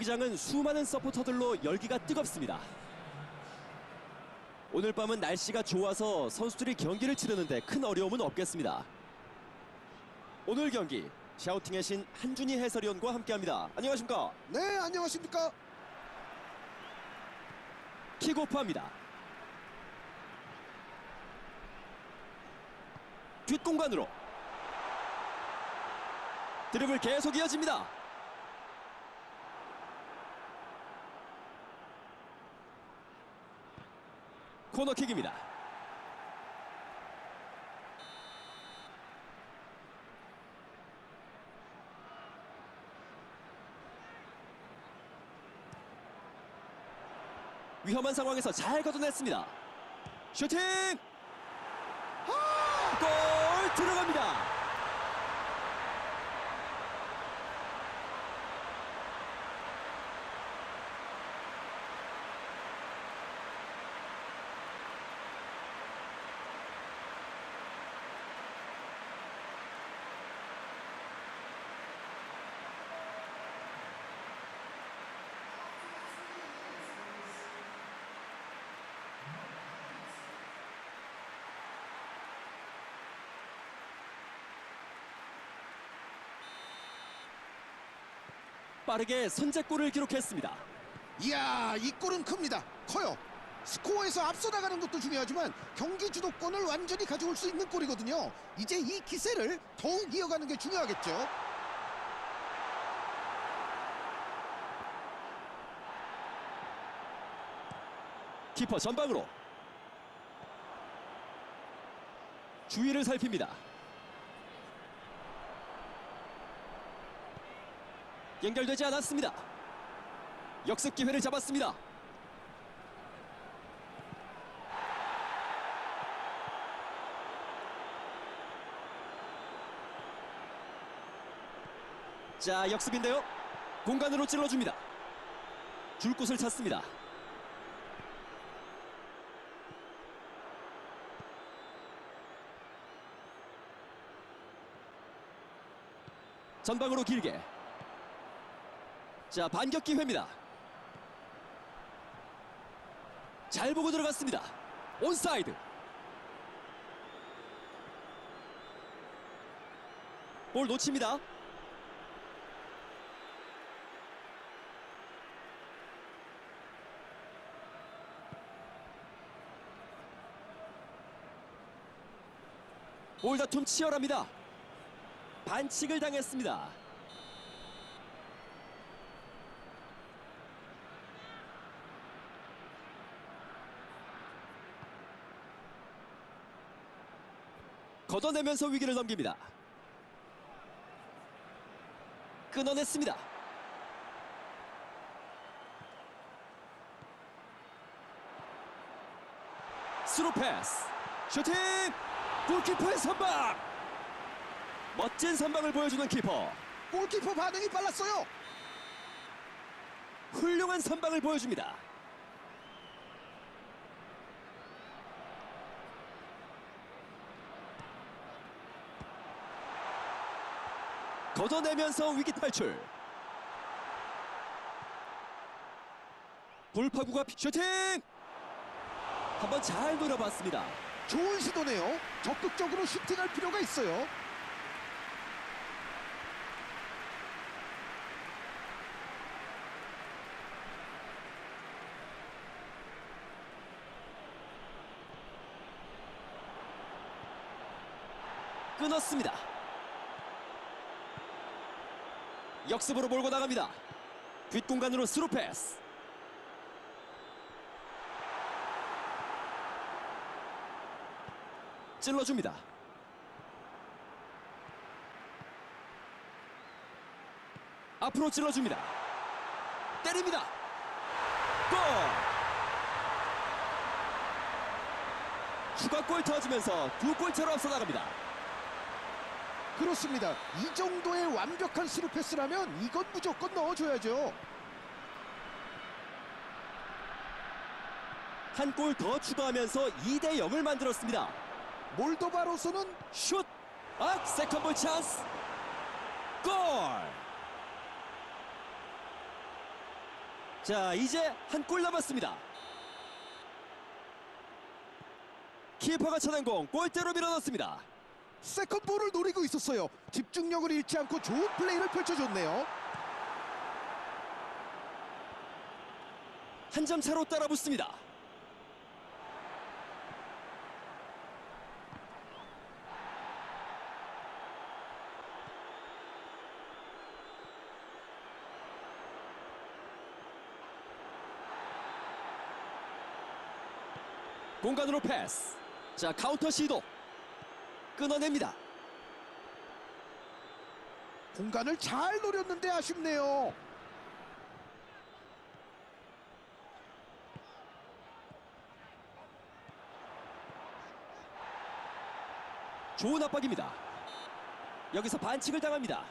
경기장은 수많은 서포터들로 열기가 뜨겁습니다. 오늘 밤은 날씨가 좋아서 선수들이 경기를 치르는데 큰 어려움은 없겠습니다. 오늘 경기 샤우팅의 신 한준희 해설위원과 함께합니다. 안녕하십니까? 네, 안녕하십니까? 킥오프합니다. 뒷공간으로 드리블 계속 이어집니다. 코너킥입니다. 위험한 상황에서 잘 걷어냈습니다. 슈팅! 골 들어갑니다. 빠르게 선제골을 기록했습니다. 이야, 이 골은 큽니다. 커요. 스코어에서 앞서 나가는 것도 중요하지만 경기 주도권을 완전히 가져올 수 있는 골이거든요. 이제 이 기세를 더욱 이어가는 게 중요하겠죠. 키퍼 전방으로 주위를 살핍니다. 연결되지 않았습니다. 역습 기회를 잡았습니다. 자, 역습인데요. 공간으로 찔러줍니다. 줄 곳을 찾습니다. 전방으로 길게. 자, 반격 기회입니다. 잘 보고 들어갔습니다. 온사이드. 볼 놓칩니다. 볼 다툼 치열합니다. 반칙을 당했습니다. 걷어내면서 위기를 넘깁니다. 끊어냈습니다. 스루 패스 슈팅 골키퍼의 선방 멋진 선방을 보여주는 키퍼 골키퍼 반응이 빨랐어요. 훌륭한 선방을 보여줍니다. 걷어내면서 위기 탈출. 돌파구가 피- 슈팅! 한번 잘 노려봤습니다. 좋은 시도네요. 적극적으로 슈팅할 필요가 있어요. 끊었습니다. 역습으로 몰고 나갑니다. 뒷공간으로 스루 패스. 찔러줍니다. 앞으로 찔러줍니다. 때립니다. 골! 추가골 터지면서 두 골차로 앞서 나갑니다. 그렇습니다. 이 정도의 완벽한 스루 패스라면 이건 무조건 넣어줘야죠. 한 골 더 추가하면서 2대 0을 만들었습니다. 몰도바로서는 슛! 아, 세컨볼 찬스! 골! 자, 이제 한 골 남았습니다. 키퍼가 차는 공 골대로 밀어넣습니다. 세컨볼을 노리고 있었어요. 집중력을 잃지 않고 좋은 플레이를 펼쳐줬네요. 한 점 차로 따라붙습니다. 공간으로 패스. 자, 카운터 시도. 끊어냅니다. 공간을 잘 노렸는데 아쉽네요. 좋은 압박입니다. 여기서 반칙을 당합니다.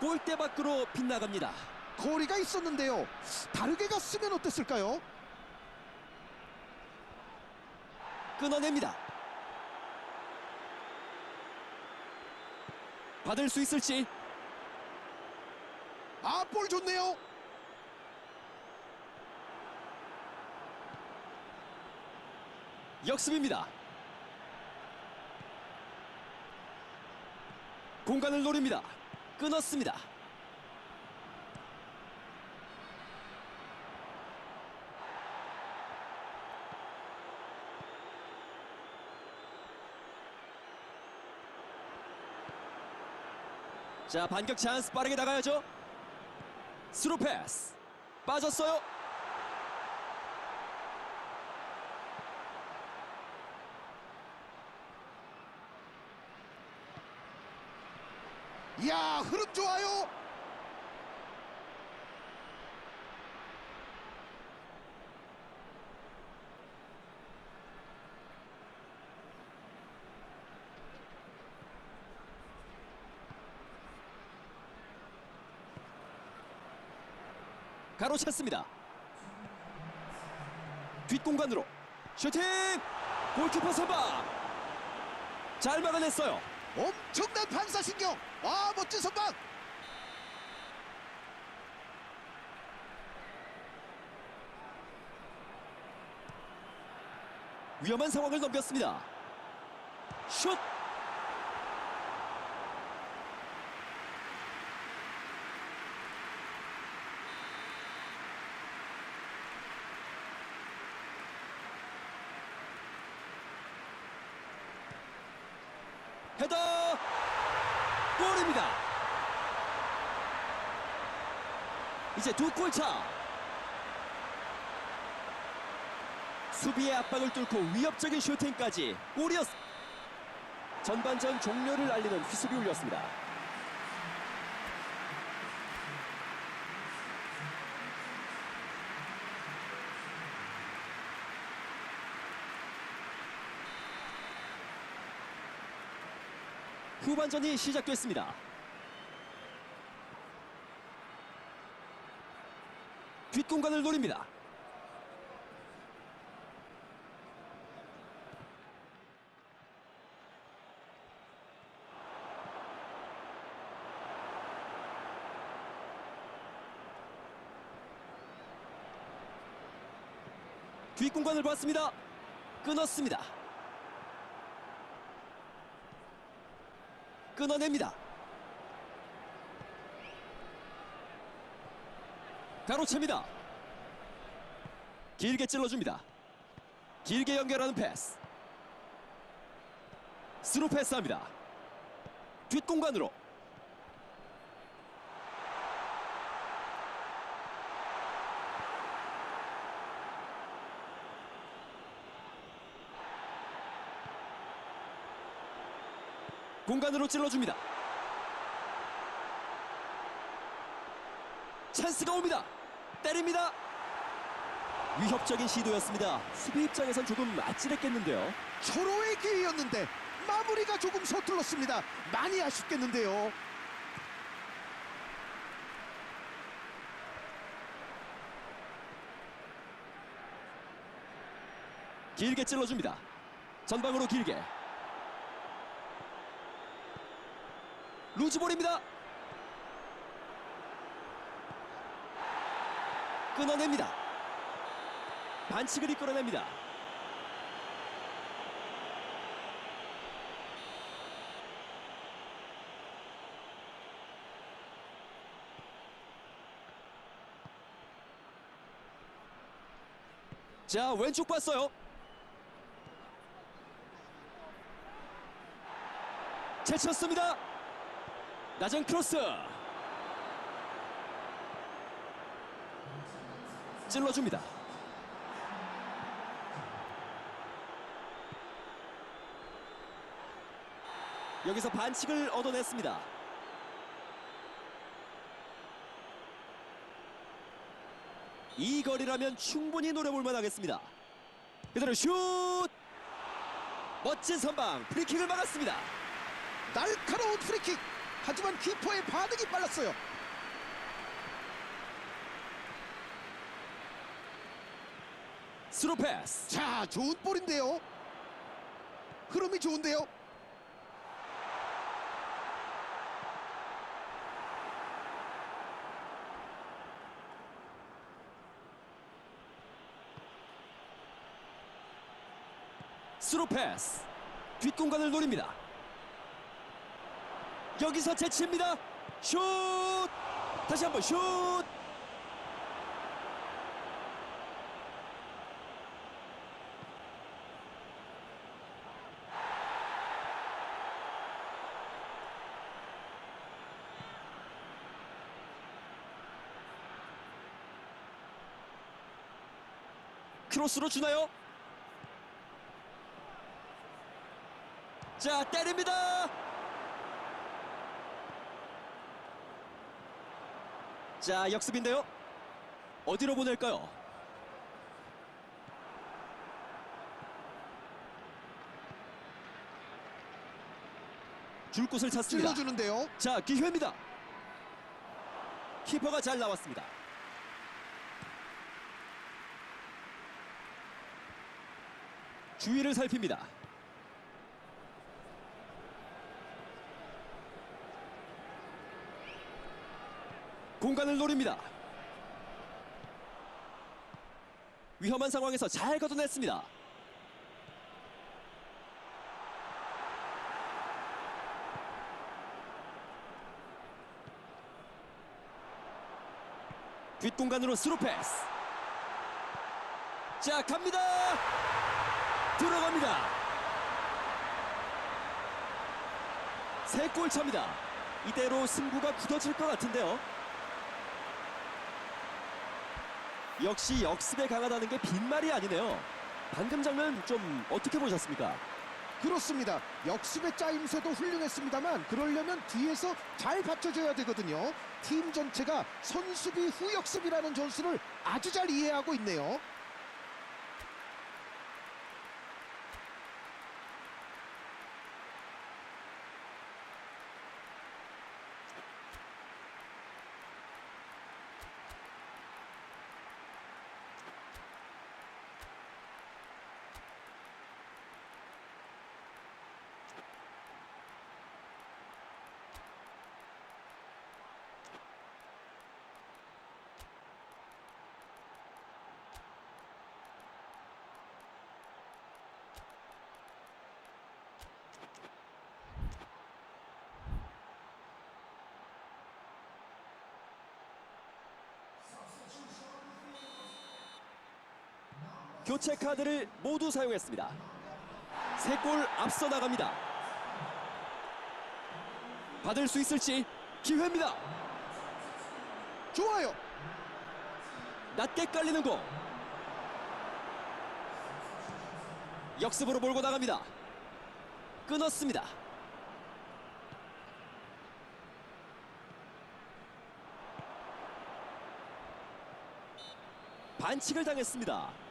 골대 밖으로 빗나갑니다. 거리가 있었는데요. 다르게 갔으면 어땠을까요? 끊어냅니다. 받을 수 있을지 아, 볼 좋네요. 역습입니다. 공간을 노립니다. 끊었습니다. 자 반격 찬스 빠르게 나가야죠. 스루 패스 빠졌어요. 이야, 흐름 좋아요. 가로챘습니다. 뒷공간으로 슈팅! 골키퍼 선방! 잘 막아냈어요. 엄청난 반사신경. 아, 멋진 선방. 위험한 상황을 넘겼습니다. 슛! 헤더! 골입니다. 이제 두 골 차. 수비의 압박을 뚫고 위협적인 슈팅까지 골이었. 전반전 종료를 알리는 휘슬이 울렸습니다. 후반전이 시작됐습니다. 뒷공간을 노립니다. 뒷공간을 봤습니다. 끊었습니다. 끊어냅니다. 가로챕니다. 길게 찔러줍니다. 길게 연결하는 패스. 스루 패스합니다. 뒷공간으로 공간으로 찔러줍니다. 찬스가 옵니다. 때립니다. 위협적인 시도였습니다. 수비 입장에선 조금 아찔했겠는데요. 서로의 기회였는데 마무리가 조금 서툴렀습니다. 많이 아쉽겠는데요. 길게 찔러줍니다. 전방으로 길게. 루즈볼입니다. 끊어냅니다. 반칙을 이끌어냅니다. 자 왼쪽 봤어요. 제쳤습니다. 낮은 크로스. 찔러줍니다. 여기서 반칙을 얻어냈습니다. 이 거리라면 충분히 노려볼 만하겠습니다. 그대로 슛! 멋진 선방 프리킥을 막았습니다. 날카로운 프리킥. 하지만 키퍼의 반응이 빨랐어요. 스루 패스. 자, 좋은 볼인데요. 흐름이 좋은데요. 스루 패스. 뒷공간을 노립니다. 여기서 제치입니다. 슛! 다시 한번 슛! 크로스로 주나요? 자 때립니다. 자 역습인데요. 어디로 보낼까요? 줄 곳을 찾습니다. 찔러주는데요. 자 기회입니다. 키퍼가 잘 나왔습니다. 주위를 살핍니다. 공간을 노립니다. 위험한 상황에서 잘 걷어냈습니다. 뒷공간으로 스루 패스. 자 갑니다. 들어갑니다. 세 골 차입니다. 이대로 승부가 굳어질 것 같은데요. 역시 역습에 강하다는 게 빈말이 아니네요. 방금 장면 좀 어떻게 보셨습니까? 그렇습니다. 역습의 짜임새도 훌륭했습니다만 그러려면 뒤에서 잘 받쳐줘야 되거든요. 팀 전체가 선수비 후 역습이라는 전술을 아주 잘 이해하고 있네요. 교체 카드를 모두 사용했습니다. 세 골 앞서 나갑니다. 받을 수 있을지 기회입니다. 좋아요. 낮게 깔리는 공. 역습으로 몰고 나갑니다. 끊었습니다. 반칙을 당했습니다.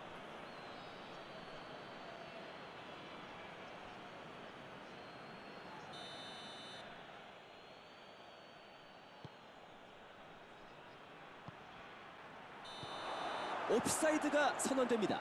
옵사이드가 선언됩니다.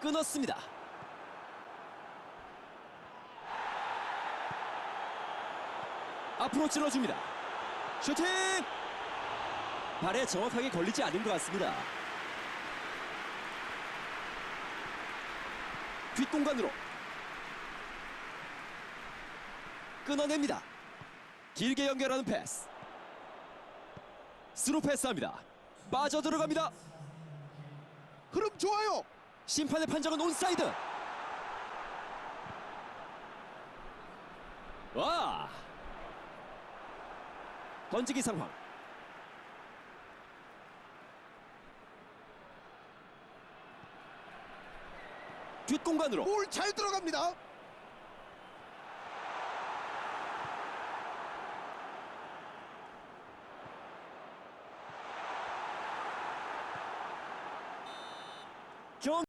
끊었습니다. 앞으로 찔러줍니다. 슈팅! 발에 정확하게 걸리지 않은 것 같습니다. 뒷공간으로 끊어냅니다. 길게 연결하는 패스. 스루 패스합니다. 빠져 들어갑니다. 흐름 좋아요. 심판의 판정은 온사이드. 와! 던지기 상황. 뒷공간으로 볼 잘 들어갑니다.